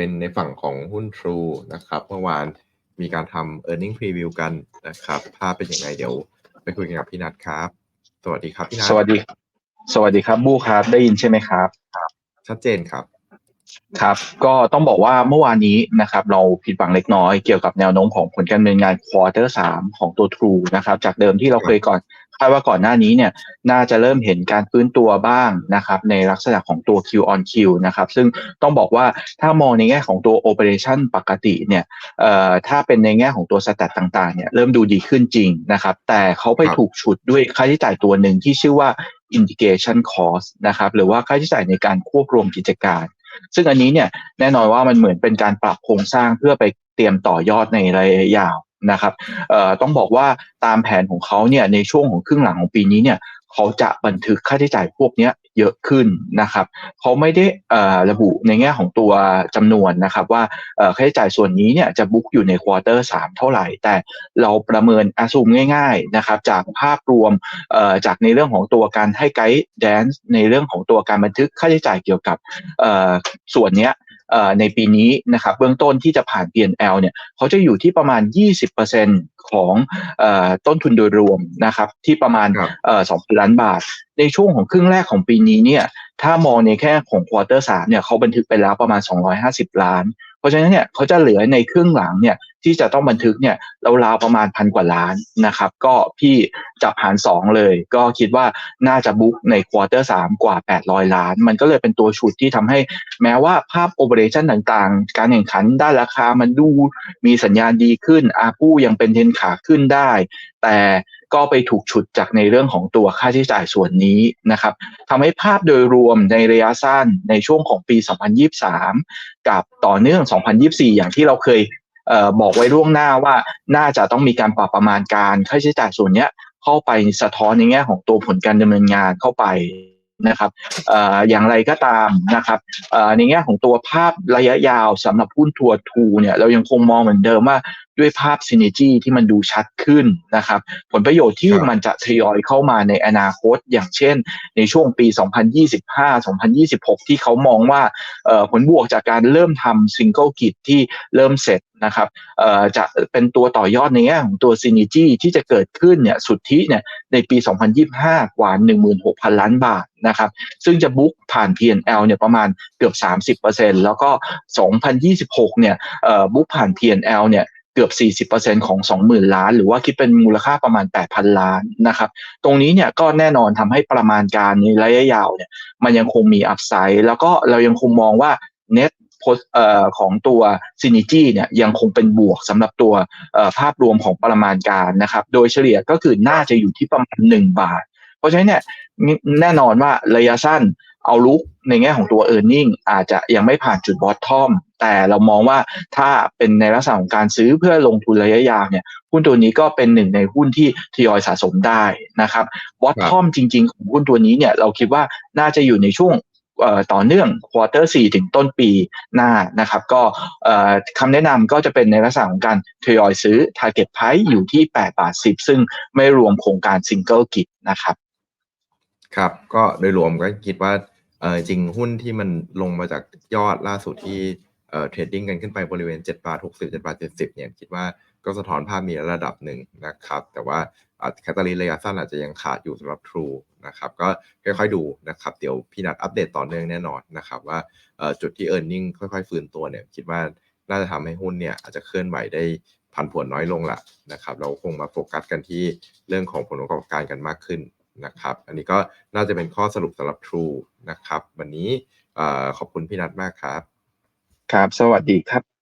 เป็นในฝั่งของหุ้น True นะครับ เมื่อวานมีการทำ e a r n i n g preview กันนะครับ ภาพเป็นยังไงเดี๋ยวไปคุยกันกับพี่นัทครับ สวัสดีครับพี่นัทสวัสดี สวัสดีครับบูครับ ได้ยินใช่ไหมครับ ชัดเจนครับ ครับ ก็ต้องบอกว่าเมื่อวานนี้นะครับ เราผิดหวังเล็กน้อยเกี่ยวกับแนวโน้มของผลการดำเนินงานควอเตอร์สามของตัว True นะครับ จากเดิมที่เราเคยก่อนคาดว่าก่อนหน้านี้เนี่ยน่าจะเริ่มเห็นการฟื้นตัวบ้างนะครับในลักษณะของตัว Q on Q นะครับซึ่งต้องบอกว่าถ้ามองในแง่ของตัว Operation ปกติเนี่ยเอ่อถ้าเป็นในแง่ของตัวสแตทต่างๆเนี่ยเริ่มดูดีขึ้นจริงนะครับแต่เขาไปถูกฉุดด้วยค่าใช้จ่ายตัวหนึ่งที่ชื่อว่า integration cost นะครับหรือว่าค่าใช้จ่ายในการควบรวมกิจการ ซึ่งอันนี้เนี่ยแน่นอนว่ามันเหมือนเป็นการปรับโครงสร้างเพื่อไปเตรียมต่อยอดในระยะยาวนะครับต้องบอกว่าตามแผนของเขาเนี่ยในช่วงของครึ่งหลังของปีนี้เนี่ยเขาจะบันทึกค่าใช้จ่ายพวกนี้ เยอะขึ้นนะครับเขาไม่ได้ระบุในแง่ของตัวจำนวนนะครับว่าค่าใช้จ่ายส่วนนี้เนี่ยจะบุ๊กอยู่ในควอเตอร์สามเท่าไหร่ แต่เราประเมินอาซูมง่ายๆนะครับจากภาพรวมจากในเรื่องของตัวการให้ไกด์แดนซ์ในเรื่องของตัวการบันทึกค่าใช้จ่ายเกี่ยวกับส่วนนี้ ในปีนี้นะครับเบื้องต้นที่จะผ่าน P&L เนี่ยเขาจะอยู่ที่ประมาณ 20%ของเอ่อต้นทุนโดยรวมนะครับที่ประมาณครับเอ่อ2,000ล้านบาท ในช่วงของครึ่งแรกของปีนี้เนี่ยถ้ามองในแค่ของควอเตอร์สามเนี่ยเขาบันทึกไปแล้วประมาณ 250 ล้าน เพราะฉะนั้นเนี่ยเขาจะเหลือในครึ่งหลังเนี่ยที่จะต้องบันทึกเนี่ยราวๆประมาณพันกว่าล้านนะครับ ก็พี่จับหารสองเลย ก็คิดว่าน่าจะบุ๊กในควอเตอร์สามกว่า 800 ล้าน มันก็เลยเป็นตัวชุดที่ทำให้แม้ว่าภาพโอเปอเรชันต่างๆ การแข่งขันด้านราคามันดูมีสัญญาณดีขึ้นอาปู้ยังเป็นเทนขาขึ้นได้ แต่ก็ไปถูกฉุดจากในเรื่องของตัวค่าใช้จ่ายส่วนนี้นะครับทำให้ภาพโดยรวมในระยะสั้นในช่วงของปี 2023 กับต่อเนื่อง 2024 อย่างที่เราเคย บอกไว้ล่วงหน้าว่าน่าจะต้องมีการปรับประมาณการค่าใช้จ่ายส่วนเนี้ยเข้าไปสะท้อนในแง่ของตัวผลการดำเนินงานเข้าไปนะครับออย่างไรก็ตามนะครับในแง่ของตัวภาพระยะยาวสำหรับหุ้นทัวร์ทูเนี่ยเรายังคงมองเหมือนเดิมว่า ด้วยภาพ synergy ที่มันดูชัดขึ้นนะครับ ผลประโยชน์ที่ครับมันจะทยอยเข้ามาในอนาคต อย่างเช่น ในช่วงปี 2025-2026 ที่เขามองว่าเอ่อผลบวกจากการเริ่มทำซิงเกิลกิจที่เริ่มเสร็จนะครับเอ่อจะเป็นตัวต่อยอดในแง่ของตัวซินิจีที่จะเกิดขึ้นเนี่ยสุทธิเนี่ยในปี 2025 กว่า 16,000 ล้านบาทนะครับซึ่งจะบุ๊กผ่าน P&L เนี่ยประมาณเกือบ 30%แล้วก็ 2026 เนี่ยเอ่อบุ๊กผ่าน P&L เนี่ยเกือบ 40%ของ 20,000 ล้าน หรือว่าคิดเป็นมูลค่าประมาณ 8,000 ล้านนะครับ ตรงนี้เนี่ยก็แน่นอนทำให้ประมาณการในระยะยาวเนี่ยมันยังคงมีอัพไซด์แล้วก็เรายังคงมองว่า net เอ่อของตัว Synergy เนี่ยยังคงเป็นบวกสำหรับตัวเอ่อภาพรวมของประมาณการนะครับ โดยเฉลี่ยก็คือน่าจะอยู่ที่ประมาณ 1 บาท เพราะฉะนั้นเนี่ยแน่นอนว่าระยะสั้น เอาลุกในแง่ของตัว e a r n i n g อาจจะยังไม่ผ่านจุดบอททอมแต่เรามองว่าถ้าเป็นในลักษณะของการซื้อเพื่อลงทุนระยะยาวเนี่ยหุ้นตัวนี้ก็เป็นหนึ่งในหุ้นที่ทยอยสะสมได้นะครับบอททอมจริง ๆ ของหุ้นตัวนี้เนี่ยเราคิดว่าน่าจะอยู่ในช่วงเอ่อต่อเนื่องควอเตอร์4ถึงต้นปีหน้านะครับ ก็เอ่อคำแนะนำก็จะเป็นในลักษณะของการทยอยซื้อ Target Price อยู่ที่ 8 บาท 10 ซึ่งไม่รวมโครงการซิงเกิลกิจนะครับ ครับ ก็โดยรวมก็คิดว่า เออจริงหุ้นที่มันลงมาจากยอดล่าสุดที่เอ่อเทรดดิ้งกันขึ้นไปบริเวณ7บาท60 7บาท70เนี่ยคิดว่าก็สะท้อนภาพมีระดับหนึ่งนะครับ แต่ว่าแคตตาลีระยะสั้นอาจจะยังขาดอยู่สำหรับ True นะครับก็ค่อยๆดูนะครับ เดี๋ยวพี่นัดอัปเดตต่อเนื่องแน่นอนนะครับว่าจุดที่ e a r n i n g ค่อยๆ ฟื้นตัวเนี่ยคิดว่าน่าจะทำให้หุ้นเนี่ยอาจจะเคลื่อนไหวได้ผันผวนน้อยลงละนะครับ เราคงมาโฟกัสกันที่เรื่องของผลประกอบการกันมากขึ้น นะครับ อันนี้ก็น่าจะเป็นข้อสรุปสำหรับ True นะครับ วันนี้อขอบคุณพี่นัทมากครับ ครับ สวัสดีครับ